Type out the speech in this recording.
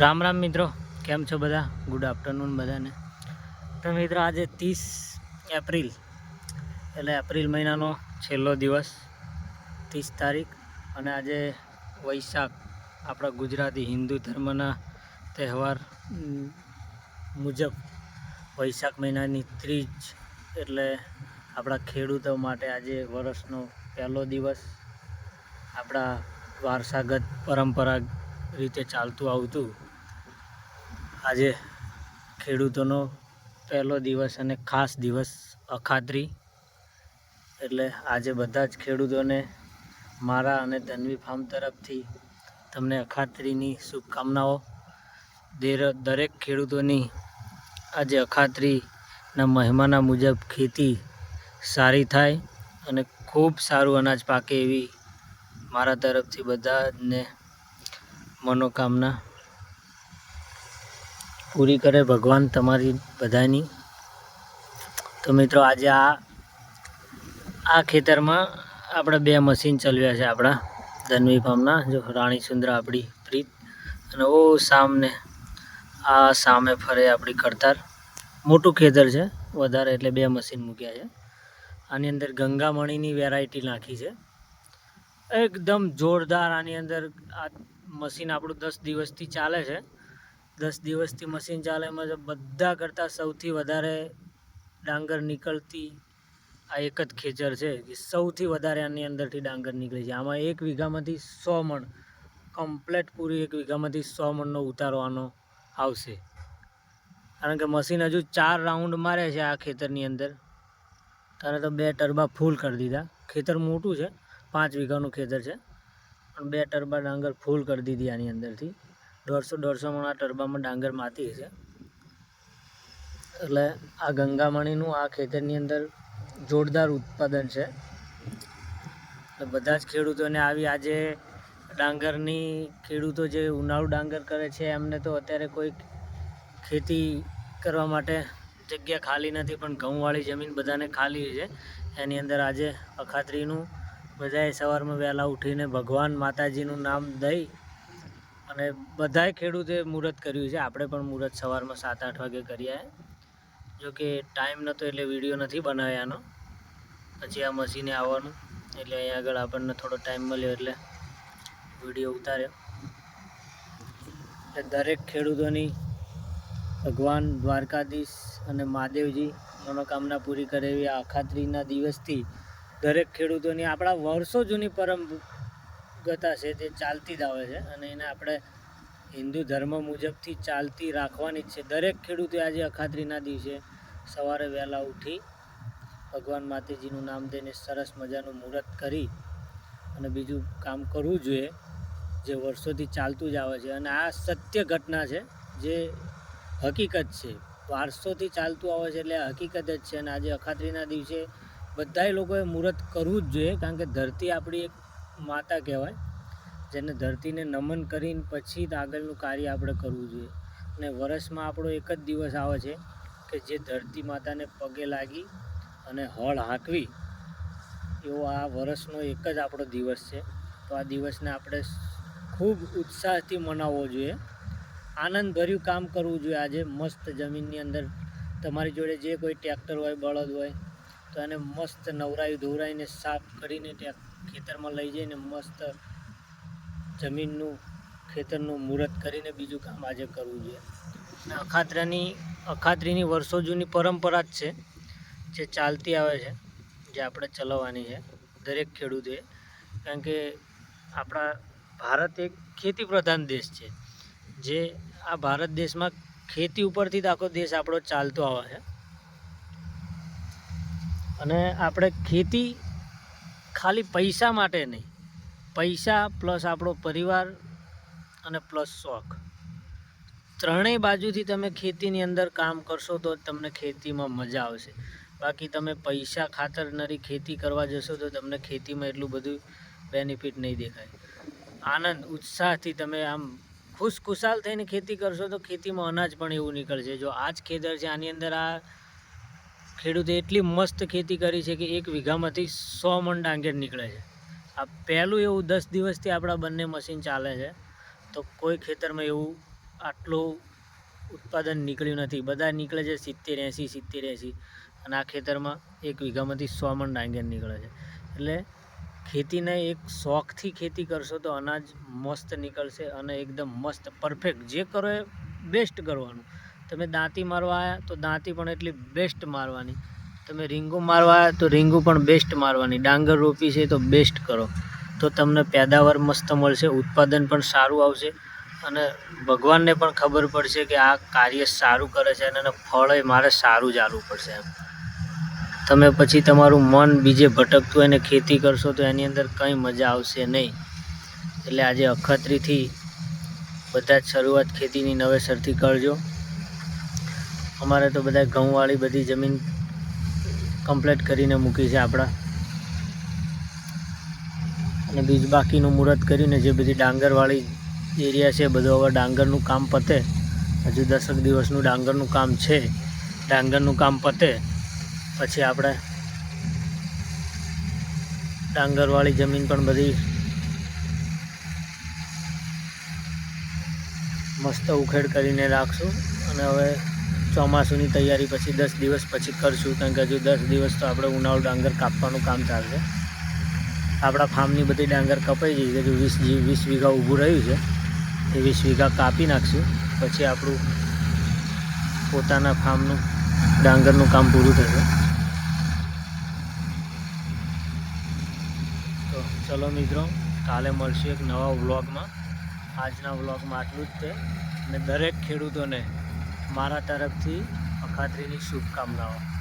રામ રામ મિત્રો, કેમ છો બધા? ગુડ આફ્ટરનૂન બધાને. તો મિત્રો આજે ત્રીસ એપ્રિલ, એટલે એપ્રિલ મહિનાનો છેલ્લો દિવસ, ત્રીસ તારીખ, અને આજે વૈશાખ, આપણા ગુજરાતી હિન્દુ ધર્મના તહેવાર મુજબ વૈશાખ મહિનાની ત્રીજ, એટલે આપણા ખેડૂતો માટે આજે વર્ષનો પહેલો દિવસ. આપણા વારસાગત પરંપરા રીતે ચાલતું આવતું. આજે ખેડૂતોનો પહેલો દિવસ અને ખાસ દિવસ અખાત્રી. એટલે આજે બધા જ ખેડૂતોને મારા અને ધનવી ફાર્મ તરફથી તમને અખાત્રીની શુભકામનાઓ. દેર- દરેક ખેડૂતોની આજે અખાત્રીના મહેમાના મુજબ ખેતી સારી થાય અને ખૂબ સારું અનાજ પાકે એવી મારા તરફથી બધાને મનોકામના. પૂરી કરે ભગવાન તમારી બધાની. તો મિત્રો આજે આ આ ખેતરમાં આપણે બે મશીન ચલાવ્યા છે આપણા. ધનવી ફાર્મના, જો રાણી સુંદર આપણી પ્રીત અને ઓ સામને, આ સામે ફરે આપણી કરતાર. મોટું ખેતર છે, વધારે એટલે બે મશીન મૂક્યા છે. આની અંદર ગંગામણીની વેરાયટી નાખી છે. એકદમ જોરદાર આની અંદર આ મશીન આપણું દસ દિવસથી ચાલે છે. દસ દિવસથી મશીન ચાલે એમાં બધા કરતાં સૌથી વધારે ડાંગર નીકળતી આ એક જ ખેતર છે કે સૌથી વધારે આની અંદરથી ડાંગર નીકળે છે. આમાં એક વીઘામાંથી સો મણ, કમ્પ્લેટ પૂરી એક વીઘામાંથી સો મણનો ઉતારો આનો આવશે. કારણ કે મશીન હજુ ચાર રાઉન્ડ મારે છે આ ખેતરની અંદર. તારે તો બે ટરબા ફૂલ કરી દીધા. ખેતર મોટું છે, પાંચ વીઘાનું ખેતર છે. પણ બે ટરબા ડાંગર ફૂલ કરી દીધી આની અંદરથી. દોઢસો દોઢસો મણ ટરબામાં ડાંગર માતી છે. એટલે આ ગંગામણીનું આ ખેતરની અંદર જોરદાર ઉત્પાદન છે. એટલે બધા જ ખેડૂતોને આવી આજે ડાંગરની ખેડૂતો જે ઉનાળુ ડાંગર કરે છે, એમને તો અત્યારે કોઈ ખેતી કરવા માટે જગ્યા ખાલી નથી, પણ ઘઉંવાળી જમીન બધાને ખાલી છે. એની અંદર આજે અખાત્રીનું બધાએ સવારમાં વહેલા ઉઠીને ભગવાન માતાજીનું નામ દઈ અને બધાએ ખેડૂતે મુહૂર્ત કર્યું છે. આપણે પણ મુહૂર્ત સવારમાં સાત, આઠ વાગે કરીએ જો કે ટાઈમ નહોતો એટલે વીડિયો નથી બનાવ્યાનો પછી આ મશીને આવવાનું. એટલે અહીંયા આગળ આપણને થોડો ટાઈમ મળ્યો એટલે વીડિયો ઉતાર્યો. એટલે દરેક ખેડૂતોની ભગવાન દ્વારકાધીશ અને મહાદેવજી મનોકામના પૂરી કરે એવી આખાત્રીના દિવસથી દરેક ખેડૂતોની આપણા વર્ષો જૂની પરંપરા છે તે ચાલતી જ આવે છે અને એને આપણે હિન્દુ ધર્મ મુજબથી ચાલતી રાખવાની જ છે. દરેક ખેડૂતે આજે અખાત્રીના દિવસે સવારે વહેલા ઉઠી ભગવાન માતાજીનું નામ દઈને સરસ મજાનું મુહૂર્ત કરી અને બીજું કામ કરવું જોઈએ જે વર્ષોથી ચાલતું જ આવે છે. અને આ સત્ય ઘટના છે જે હકીકત છે. વારસોથી ચાલતું આવે છે એટલે હકીકત જ છે અને આજે અખાત્રીના દિવસે બધાય લોકોએ મુહૂર્ત કરવું જ જોઈએ કારણ કે ધરતી આપણી એક માતા કહેવાય, જેને ધરતીને નમન કરીને પછી જ આગળનું કાર્ય આપણે કરવું જોઈએ. અને વર્ષમાં આપણો એક જ દિવસ આવે છે કે જે ધરતી માતાને પગે લાગી અને હળ હાંકવી. એવો આ વર્ષનો એક જ આપણો દિવસ છે. તો આ દિવસને આપણે ખૂબ ઉત્સાહથી મનાવવો જોઈએ. આનંદભર્યું કામ કરવું જોઈએ આજે. મસ્ત જમીનની અંદર તમારી જોડે જે કોઈ ટ્રેક્ટર હોય, બળદ હોય તો એને મસ્ત નવરાઈ ધોવરાઈને સાફ કરીને ત્યાં ખેતરમાં લઈ જઈને મસ્ત જમીનનું, ખેતરનું મુહૂર્ત કરીને બીજું કામ આજે કરવું જોઈએ અખાત્રાની, અખાત્રીની વર્ષો જૂની પરંપરા જ છે, જે ચાલતી આવે છે, જે આપણે ચલાવવાની છે, દરેક ખેડૂતે. કારણ કે આપણા ભારત એક ખેતી પ્રધાન દેશ છે. જે આ ભારત દેશમાં ખેતી ઉપરથી જ આખો દેશ આપણો ચાલતો આવે છે. અને આપણે ખેતી ખાલી પૈસા માટે નહીં. પૈસા પ્લસ આપણો પરિવાર અને પ્લસ શોખ. ત્રણેય બાજુથી તમે ખેતીની અંદર કામ કરશો તો તમને ખેતીમાં મજા આવશે. બાકી તમે પૈસા ખાતરનારી ખેતી કરવા જશો તો તમને ખેતીમાં એટલું બધું બેનિફિટ નહીં દેખાય. આનંદ, ઉત્સાહથી તમે આમ ખુશખુશાલ થઈને ખેતી કરશો તો ખેતીમાં અનાજ પણ એવું નીકળશે. જો આ જ ખેતર છે, આની અંદર આ ખેડૂતે એટલી મસ્ત ખેતી કરી છે કે એક વીઘામાંથી સો મણ ડાંગેર નીકળે છે. આ પહેલું એવું દસ દિવસથી આપણા બંને મશીન ચાલે છે. તો કોઈ ખેતરમાં એવું આટલું ઉત્પાદન નીકળ્યું નથી. બધા નીકળે છે સિત્તેર એંસી સિત્તેર એંસી અને આ ખેતરમાં એક વીઘામાંથી સો મણ ડાંગેર નીકળે છે. એટલે ખેતીને એક શોખથી ખેતી કરશો તો અનાજ મસ્ત નીકળશે અને એકદમ મસ્ત, પરફેક્ટ, જે કરો એ બેસ્ટ કરવાનું. તમે દાંતી મારવા આવ્યા તો દાંતી પણ એટલી બેસ્ટ મારવાની. તમે રીંગું મારવા આવ્યા તો રીંગું પણ બેસ્ટ મારવાની. ડાંગર રોપી છે, તો બેસ્ટ કરો. તો તમને પેદાવાર મસ્ત મળશે, ઉત્પાદન પણ સારું આવશે. અને ભગવાનને પણ ખબર પડશે કે આ કાર્ય સારું કરે છે અને ફળ એ મારે સારું આવવું પડશે એમ. તમે પછી તમારું મન બીજે ભટકતું એને ખેતી કરશો, તો એની અંદર કંઈ મજા આવશે નહીં. એટલે આજે અખતરીથી બધા જ શરૂઆત ખેતીની નવેસરથી કરજો. અમારે તો બધા ઘઉંવાળી બધી જમીન કમ્પ્લીટ કરીને મૂકી છે આપણા. અને બીજ બાકીનું મુહૂર્ત કરીને જે બધી ડાંગરવાળી એરિયા છે, બધું હવે ડાંગરનું કામ પતે. હજુ દસક દિવસનું ડાંગરનું કામ છે. ડાંગરનું કામ પતે. પછી આપણે ડાંગરવાળી જમીન પણ બધી મસ્ત ઉખેડ કરીને રાખશું. અને હવે ચોમાસુની તૈયારી પછી દસ દિવસ પછી કરશું, કારણ કે હજુ દસ દિવસ તો આપણે ઉનાળુ ડાંગર કાપવાનું કામ ચાલશે. આપણા ફાર્મની બધી ડાંગર કપાઈ ગઈ હજુ વીસ વીસ વીઘા ઊભું રહ્યું છે. એ વીસ વીઘા કાપી નાખશું, પછી આપણું પોતાના ફાર્મનું ડાંગરનું કામ પૂરું થશે. તો ચલો મિત્રો, કાલે મળશું એક નવા વ્લોગમાં. આજના વ્લોગમાં આટલું જ છે. અને દરેક ખેડૂતોને મારા તરફથી અખાત્રીની શુભકામનાઓ.